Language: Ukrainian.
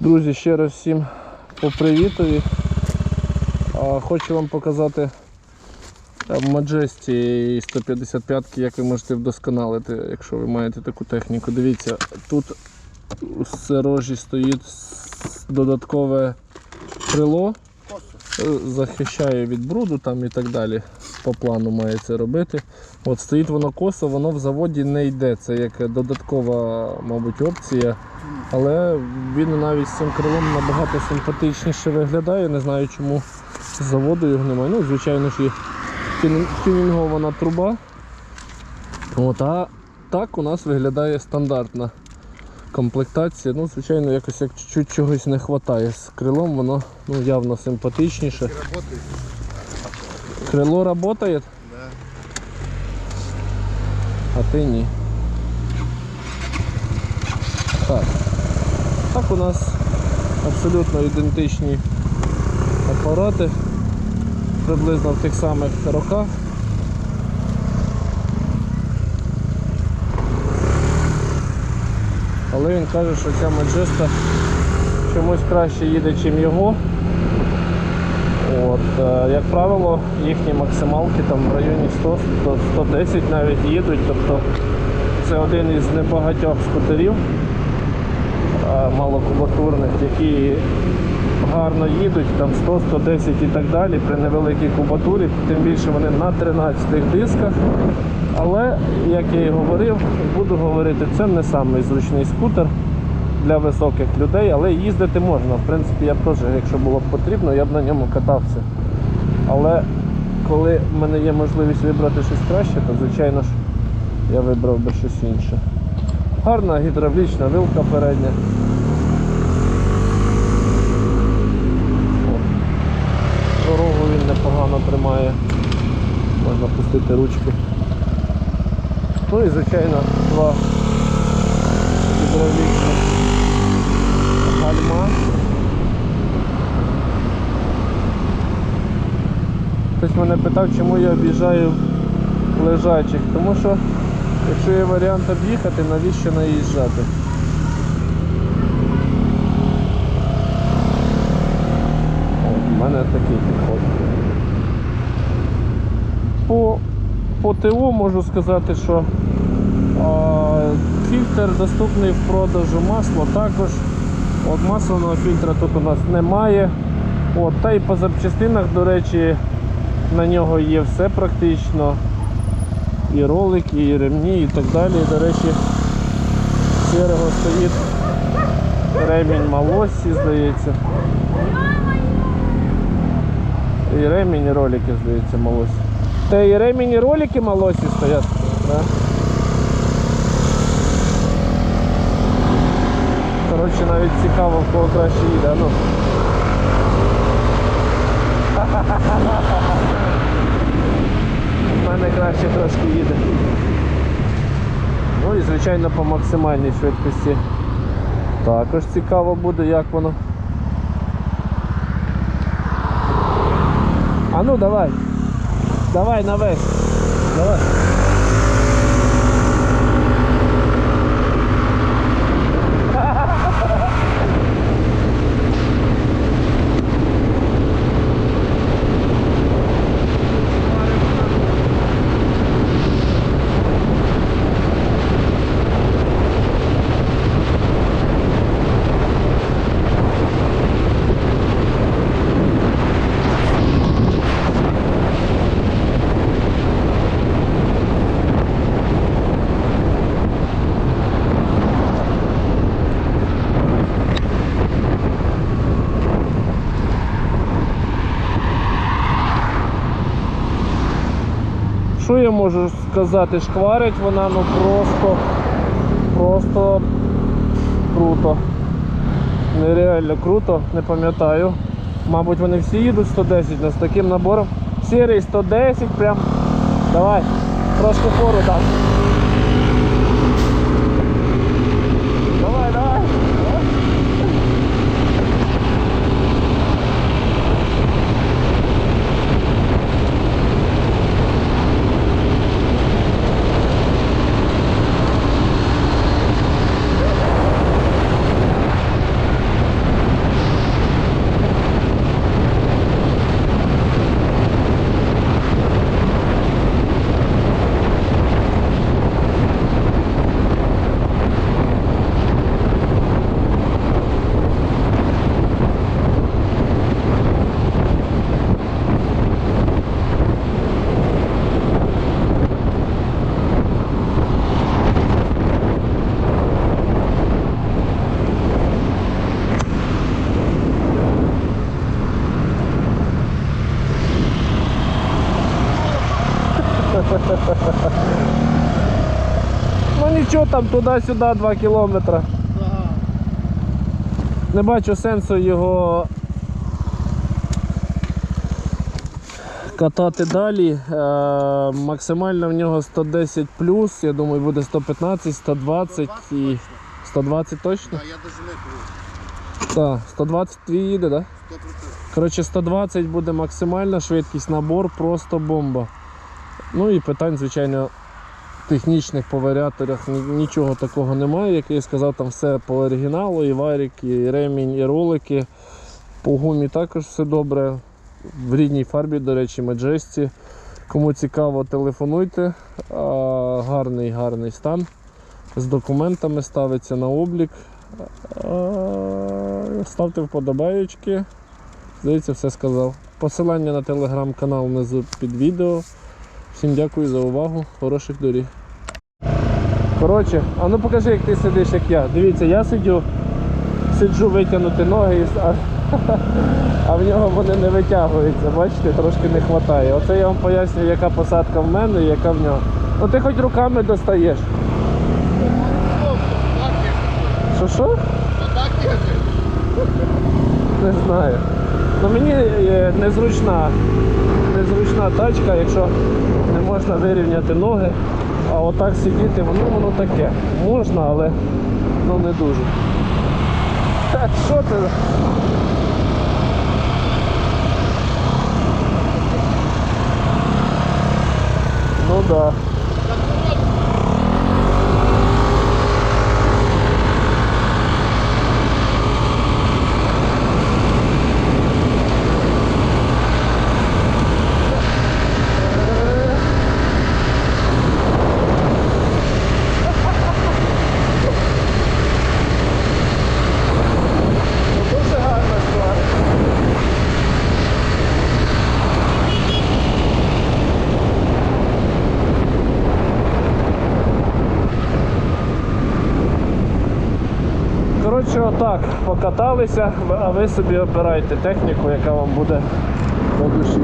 Друзі, ще раз всім по привітові. Хочу вам показати е, Маджесті 155 як ви можете вдосконалити, якщо ви маєте таку техніку. Дивіться, тут у сирожі стоїть додаткове крило, е, захищає від бруду там і так далі. По плану має це робити. От стоїть воно косо, воно в заводі не йде. Це як додаткова, мабуть, опція. Але він навіть з цим крилом набагато симпатичніше виглядає. Не знаю чому з заводу його немає. Ну, звичайно ж, є тюнін- тюнінгована труба. От, а так у нас виглядає стандартна комплектація. Ну, звичайно, якось як чуть-чуть чогось не вистачає. З крилом воно ну, явно симпатичніше. Работает? Крило працює, Да. а ти ні. Так. Так у нас абсолютно ідентичні апарати, приблизно в тих самих роках. Але він каже, що ця маджеста чомусь краще їде, ніж його. От, е, як правило, їхні максималки там в районі 100, 100 110 навіть їдуть. Тобто це один із небагатьох скутерів е, малокубатурних, які гарно їдуть, там 100, 110 і так далі при невеликій кубатурі, тим більше вони на 13 дисках. Але, як я і говорив, буду говорити, це не самий скутер для високих людей, але їздити можна. В принципі, я б теж, якщо було б потрібно, я б на ньому катався. Але коли в мене є можливість вибрати щось краще, то звичайно ж я вибрав би щось інше. Гарна гідравлічна вилка передня. Дорогу він непогано тримає. Можна пустити ручки. Ну і звичайно два гідравлічні гальма. Хтось мене питав, чому я об'їжджаю лежачих. Тому що якщо є варіант об'їхати, навіщо наїжджати? У мене такий підход. По, по ТО можу сказати, що а, фільтр доступний в продажу масло також. От масляного фільтра тут у нас немає. От, та й по запчастинах, до речі, на нього є все практично. І ролики, і ремні, і так далі. До речі, сірого стоїть ремінь Малосі, здається. І ремінь, і ролики, здається, Малосі. Та і ремінь, і ролики Малосі стоять. Да? Коротше, навіть цікаво, в кого краще їде. Ну. В мене краще трошки їде. Ну і звичайно по максимальній швидкості. Також цікаво буде, як воно. А ну давай. Давай на весь. Давай. Що я можу сказати? Шкварить вона ну просто, просто круто. Нереально круто, не пам'ятаю. Мабуть, вони всі їдуть 110, але з таким набором. Сірий 110 прям. Давай, трошки фору дам. Ну нічого там туди-сюди 2 кілометри. Не бачу сенсу його катати далі. Е, максимально в нього 110 плюс, я думаю, буде 115, 120 і... 120 точно? Так, я даже не 120 твій їде, так? Да? Коротше, 120 буде максимальна швидкість, набор просто бомба. Ну і питань, звичайно, технічних по варіаторах нічого такого немає. Як я сказав, там все по оригіналу, і варік, і ремінь, і ролики. По гумі також все добре. В рідній фарбі, до речі, Маджесті. Кому цікаво, телефонуйте. Гарний, гарний стан. З документами ставиться на облік. Ставте вподобаєчки. Здається, все сказав. Посилання на телеграм-канал внизу під відео. Всім дякую за увагу. Хороших доріг. Коротше, а ну покажи, як ти сидиш, як я. Дивіться, я сидю, сиджу витягнути ноги, а, а в нього вони не витягуються. Бачите, трошки не вистачає. Оце я вам пояснюю, яка посадка в мене і яка в нього. Ну ти хоч руками достаєш. Що що? Не знаю. Ну мені е, незручна, незручна тачка, якщо не можна вирівняти ноги, а отак сидіти, воно воно таке. Можна, але ну не дуже. Так, що це? Ну да. Ну, Дуже гарна склад. Коротше, отак, покаталися, а ви собі обирайте техніку, яка вам буде по душі.